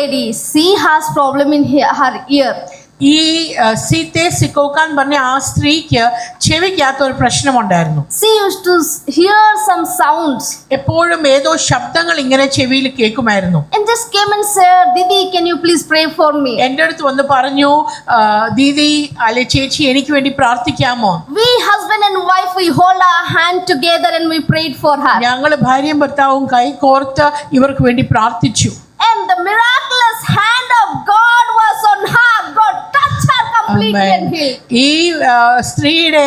lady, she has problem in her, her ear. ഈ സീത്തെ സിക്കോക്കാൻ പറഞ്ഞ ആ സ്ത്രീക്ക് ചെവിക്കകത്ത് ഒരു പ്രശ്നമുണ്ടായിരുന്നു She used to hear some sounds എപ്പോഴും ഏതോ ശബ്ദങ്ങൾ ഇങ്ങനെ ചെവിയിൽ കേൾക്കുമായിരുന്നു and just came and said, Didi, can you please pray for me? എന്റെ അടുത്ത് വന്ന് പറഞ്ഞു "ആ, ദീദി അല്ലെ ചേച്ചി എനിക്ക് വേണ്ടി പ്രാർത്ഥിക്കാമോ We, husband and wife, we hold our hand together and we prayed for her. ഞങ്ങൾ ഭാര്യയും ഭർത്താവും കൈ കോർത്ത് ഇവർക്ക് വേണ്ടി പ്രാർത്ഥിച്ചു the miraculous hand of God was on her. God touched her completely and healed. ഈ സ്ത്രീയുടെ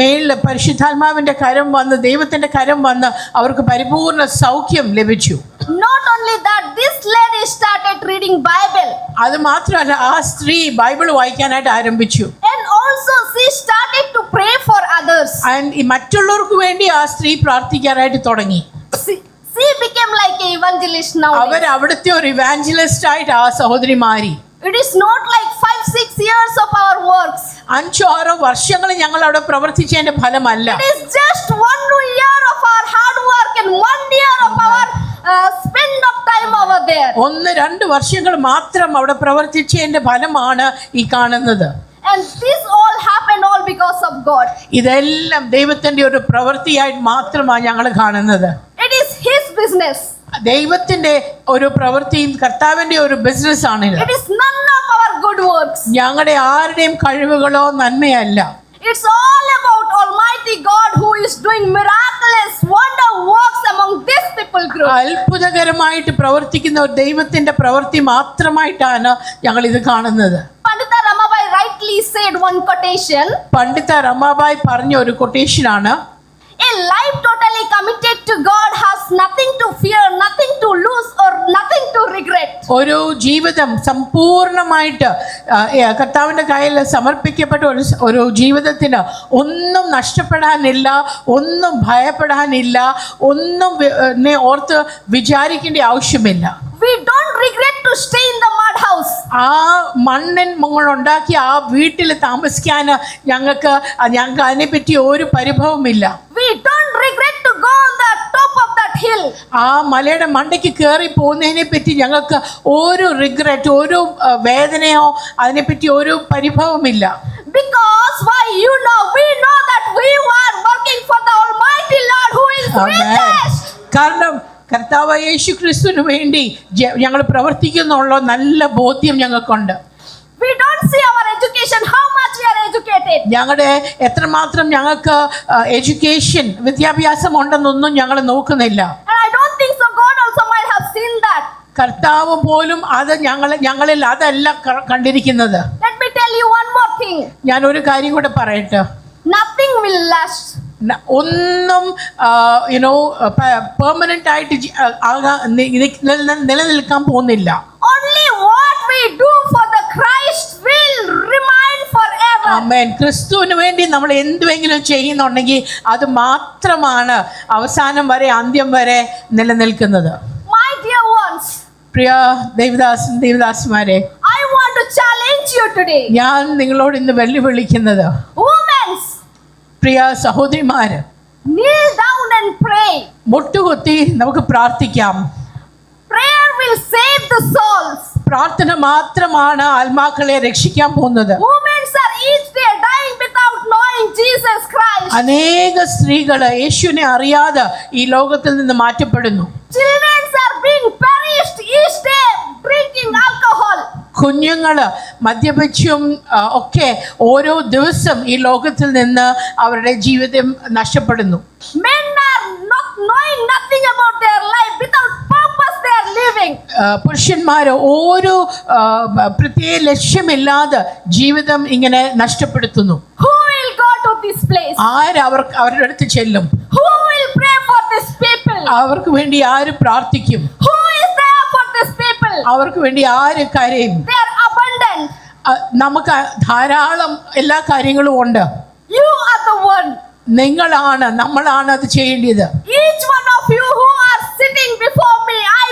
മേളിൽ പരിശുദ്ധാത്മാവിന്റെ കരം വന്ന് ദൈവത്തിന്റെ കരം വന്ന് അവർക്ക് പരിപൂർണ സൗഖ്യം ലഭിച്ചു Not only that, this lady started reading Bible. അത് മാത്രമല്ല ആ സ്ത്രീ ബൈബിൾ വായിക്കാനായിട്ട് ആരംഭിച്ചു And also she started to pray for others. And മറ്റുള്ളവർക്ക് വേണ്ടി ആ സ്ത്രീ പ്രാർത്ഥിക്കാനായിട്ട് തുടങ്ങി She, became like an evangelist now. അവർ അവിടുത്തെ ഒരു ഇവാഞ്ചലിസ്റ്റ് ആയിട്ട് ആ സഹോദരി മാറി It is not like five, six years of our works. അഞ്ചോ ആറോ വർഷങ്ങൾ ഞങ്ങൾ അവിടെ പ്രവർത്തിച്ചതിന്റെ ഫലമല്ല It is just one year of our hard work and one year of our uh, spend of time over there. ഒന്ന് രണ്ട് വർഷങ്ങൾ മാത്രം അവിടെ പ്രവർത്തിച്ചതിന്റെ ഫലമാണ് ഈ കാണുന്നത് And this all happened all because of God. ഇതെല്ലാം ദൈവത്തിന്റെ ഒരു പ്രവൃത്തിയായിട്ട് മാത്രമാണ് ഞങ്ങൾ കാണുന്നത് It is His ബിസിനസ് ദൈവത്തിന്റെ ഒരു പ്രവൃത്തിയും കർത്താവിന്റെ ഒരു ബിസിനസ് ആണ് ഞങ്ങളുടെ ആരുടെയും കഴിവുകളോ നന്മയല്ല. It's all about Almighty God who is doing miraculous wonder works among this people group. അത്ഭുതകരമായിട്ട് പ്രവർത്തിക്കുന്ന ഒരു ദൈവത്തിന്റെ പ്രവൃത്തി മാത്രമായിട്ടാണ് ഞങ്ങൾ ഇത് കാണുന്നത്. Pandita Ramabai rightly said one quotation Pandita Ramabai പറഞ്ഞ ഒരു കൊട്ടേഷൻ ആണ്. Life totally committed to God has nothing to fear, nothing to lose, or nothing to regret. ഒരു ജീവിതം സമ്പൂർണമായിട്ട് കർത്താവിന്റെ കർത്താവിന്റെ കയ്യിൽ സമർപ്പിക്കപ്പെട്ട ഒരു ഒരു ജീവിതത്തിന് ഒന്നും നഷ്ടപ്പെടാനില്ല ഒന്നും ഭയപ്പെടാനില്ല ഒന്നും ഓർത്ത് വിചാരിക്കേണ്ട ആവശ്യമില്ല We don't regret to stay in the. ആ മണ്ണിൻ ഉണ്ടാക്കിയ ആ വീട്ടിൽ താമസിക്കാൻ ഞങ്ങൾക്ക് ഞങ്ങൾക്ക് അതിനെപ്പറ്റി ഒരു പരിഭവമില്ല We don't regret to go on the top of that hill. ആ മലയുടെ മണ്ടയ്ക്ക് കയറി പോകുന്നതിനെ പറ്റി ഞങ്ങൾക്ക് ഒരു റിഗ്രറ്റ് ഒരു വേദനയോ അതിനെപ്പറ്റി ഒരു പരിഭവമില്ല Because why you know, we know that we are working for the Almighty Lord who is Amen. കാരണം കർത്താവ് യേശു ക്രിസ്തുവിന് വേണ്ടി ഞങ്ങൾ പ്രവർത്തിക്കുന്നുള്ള നല്ല ബോധ്യം ഞങ്ങൾക്കുണ്ട് We don't see our education, how much we are educated. ഞങ്ങളുടെ എത്രമാത്രം ഞങ്ങൾക്ക് എഡ്യൂക്കേഷൻ വിദ്യാഭ്യാസം ഉണ്ടെന്നൊന്നും ഞങ്ങൾ നോക്കുന്നില്ല And I don't think so. God also might have seen that. കർത്താവ് പോലും അത് ഞങ്ങൾ ഞങ്ങളിൽ അതല്ല കണ്ടിരിക്കുന്നത് Let me tell you one more thing. ഞാൻ ഒരു കാര്യം കൂടെ പറയട്ടെ നത്തിങ് will last. ഒന്നും യുനോ പെർമനന്റ് ആയിട്ട് നിലനിൽക്കാൻ പോകുന്നില്ല Only what we do for the Christ will remain forever. ആമേൻ ക്രിസ്തുവിന് വേണ്ടി നമ്മൾ എന്തുവെങ്കിലും ചെയ്യുന്നുണ്ടെങ്കിൽ അത് മാത്രമാണ് അവസാനം വരെ അന്ത്യം വരെ നിലനിൽക്കുന്നത് My dear ones, Priya Devadasan ദേവദാസന്മാരെ I want to challenge you today. ഞാൻ നിങ്ങളോട് ഇന്ന് വെല്ലുവിളിക്കുന്നത് Women's, പ്രിയ സഹോദരിമാര് മുട്ടുകുത്തി നമുക്ക് പ്രാർത്ഥിക്കാം. പ്രാർത്ഥന മാത്രമാണ് ആത്മാക്കളെ രക്ഷിക്കാൻ പോകുന്നത്. അനേക സ്ത്രീകൾ യേശുവിനെ അറിയാതെ ഈ ലോകത്തിൽ നിന്ന് മാറ്റപ്പെടുന്നു. കുഞ്ഞുങ്ങൾ മദ്യപിച്ചും ഒക്കെ ഓരോ ദിവസം ഈ ലോകത്തിൽ നിന്ന് അവരുടെ ജീവിതം നഷ്ടപ്പെടുന്നു. പുരുഷന്മാർ ഓരോ പ്രത്യേക ലക്ഷ്യമില്ലാതെ ജീവിതം ഇങ്ങനെ നഷ്ടപ്പെടുത്തുന്നു? ആരവർ അവരുടെ അടുത്ത് ചെല്ലും? അവർക്ക് വേണ്ടി ആര് പ്രാർത്ഥിക്കും Who അവർക്ക് വേണ്ടി ആര് കരയും. നമുക്ക് ധാരാളം എല്ലാ കാര്യങ്ങളും ഉണ്ട്. യു ആർ ദ വൺ നിങ്ങളാണ് നമ്മളാണ് അത് ചെയ്യേണ്ടത്. Each one of you who are sitting before me I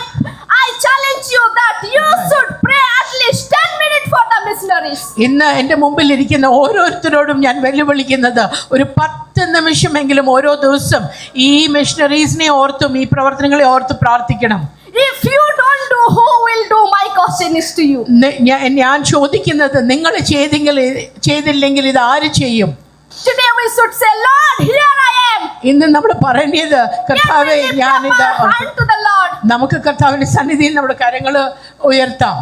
I challenge you that you should pray at least 10 minute for the missionaries. ഇന്ന് എന്റെ മുമ്പിൽ ഇരിക്കുന്ന ഓരോരുത്തരോടും ഞാൻ വെല്ലുവിളിക്കുന്നത് ഒരു പത്ത് നിമിഷമെങ്കിലും ഓരോ ദിവസം ഈ മിഷണറീസിനെ ഓർത്തും ഈ പ്രവർത്തനങ്ങളെ ഓർത്ത് പ്രാർത്ഥിക്കണം If you don't do, who will do? My question is to you. ഞാൻ ചോദിക്കുന്നത് നിങ്ങൾ ചെയ്തെങ്കിൽ ചെയ്തില്ലെങ്കിൽ ഇത് ആര് ചെയ്യും Today we should say, Lord, here I am. ഇന്ന് നമ്മൾ പറയേണ്ടത് കർത്താവേ ഞാൻ Lord? നമുക്ക് കർത്താവിന്റെ സന്നിധിയിൽ നമ്മുടെ കരങ്ങൾ ഉയർത്താം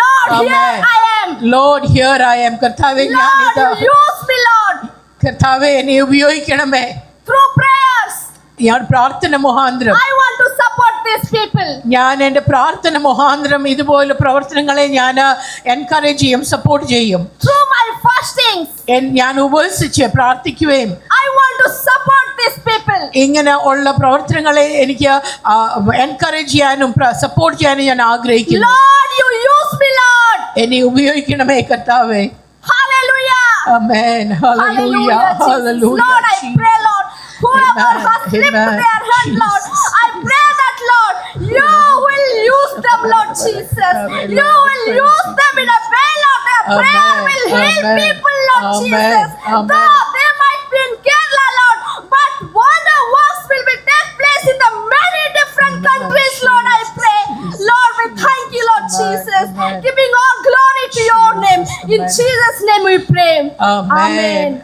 Lord, here I am. Lord, here I am. കർത്താവേ ഞാൻ ഞാനിത് use me, Lord, കർത്താവേ എന്നെ ഉപയോഗിക്കണമേ through prayers. ഞാൻ പ്രാർത്ഥന മുഖാന്തരം I want to support these people. ഞാൻ എന്റെ പ്രാർത്ഥന മുഖാന്തരം ഇതുപോലെ പ്രവർത്തനങ്ങളെ ഞാൻ എൻകറേജ് ചെയ്യും സപ്പോർട്ട് ചെയ്യും. ത്രൂ മൈ ഫാസ്റ്റിംഗ് ഞാൻ ഉപസിച്ച് പ്രാർത്ഥിക്കുകയും I want to support these people ഇങ്ങനെ ഉള്ള പ്രവർത്തനങ്ങളെ എനിക്ക് എൻകറേജ് ചെയ്യാനും സപ്പോർട്ട് ചെയ്യാനും ഞാൻ ആഗ്രഹിക്കുന്നു. Lord you use me Lord എന്നെ ഉപയോഗിക്കണമേ കർത്താവേ. Hallelujah amen hallelujah hallelujah Lord I pray Lord whoever has lifted their Lord Jesus. Amen. You will use them in a way, Lord. Their prayer will heal people, Lord Amen. Jesus. Amen. Though they might be in Kerala, Lord, but wonder works will be take place in the many different countries, Lord, I pray. Lord, we thank you, Lord Amen. Jesus, Amen. giving all glory to your name. In Amen. Jesus' name we pray. Amen. Amen.